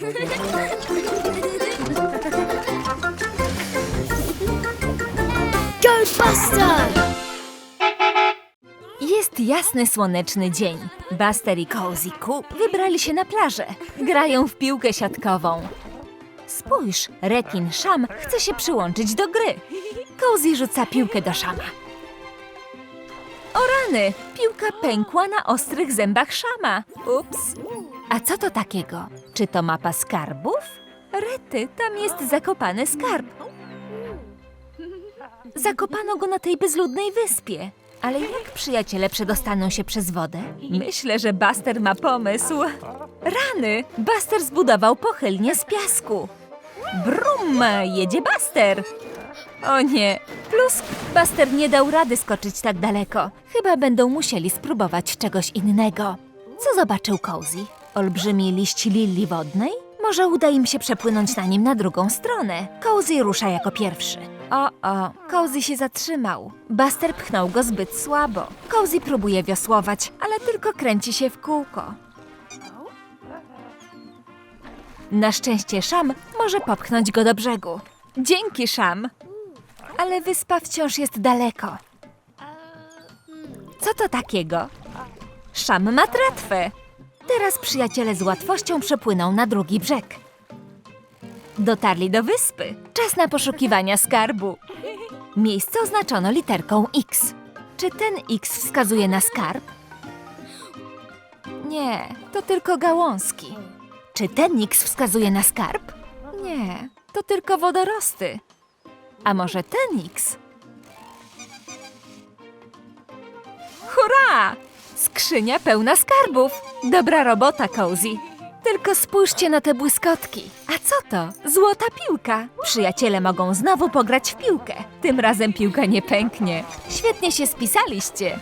Go Buster! Jest jasny, słoneczny dzień. Buster i Cozy Coop wybrali się na plażę. Grają w piłkę siatkową. Spójrz, rekin Szam chce się przyłączyć do gry. Cozy rzuca piłkę do Szama. O rany! Piłka pękła na ostrych zębach Szama. Ups. A co to takiego? Czy to mapa skarbów? Rety, tam jest zakopany skarb. Zakopano go na tej bezludnej wyspie. Ale jak przyjaciele przedostaną się przez wodę? Myślę, że Buster ma pomysł. Rany! Buster zbudował pochylnię z piasku. Brum! Jedzie Buster! O nie! Plus Buster nie dał rady skoczyć tak daleko. Chyba będą musieli spróbować czegoś innego. Co zobaczył Cozy? Olbrzymi liść lilii wodnej? Może uda im się przepłynąć na nim na drugą stronę. Cozy rusza jako pierwszy. O, o, Cozy się zatrzymał. Buster pchnął go zbyt słabo. Cozy próbuje wiosłować, ale tylko kręci się w kółko. Na szczęście Szam może popchnąć go do brzegu. Dzięki, Szam. Ale wyspa wciąż jest daleko. Co to takiego? Szam ma tratwę. Teraz przyjaciele z łatwością przepłyną na drugi brzeg. Dotarli do wyspy. Czas na poszukiwania skarbu. Miejsce oznaczono literką X. Czy ten X wskazuje na skarb? Nie, to tylko gałązki. Czy ten X wskazuje na skarb? Nie, to tylko wodorosty. A może ten X? Hurra! Skrzynia pełna skarbów. Dobra robota, Cozy. Tylko spójrzcie na te błyskotki. A co to? Złota piłka. Przyjaciele mogą znowu pograć w piłkę. Tym razem piłka nie pęknie. Świetnie się spisaliście.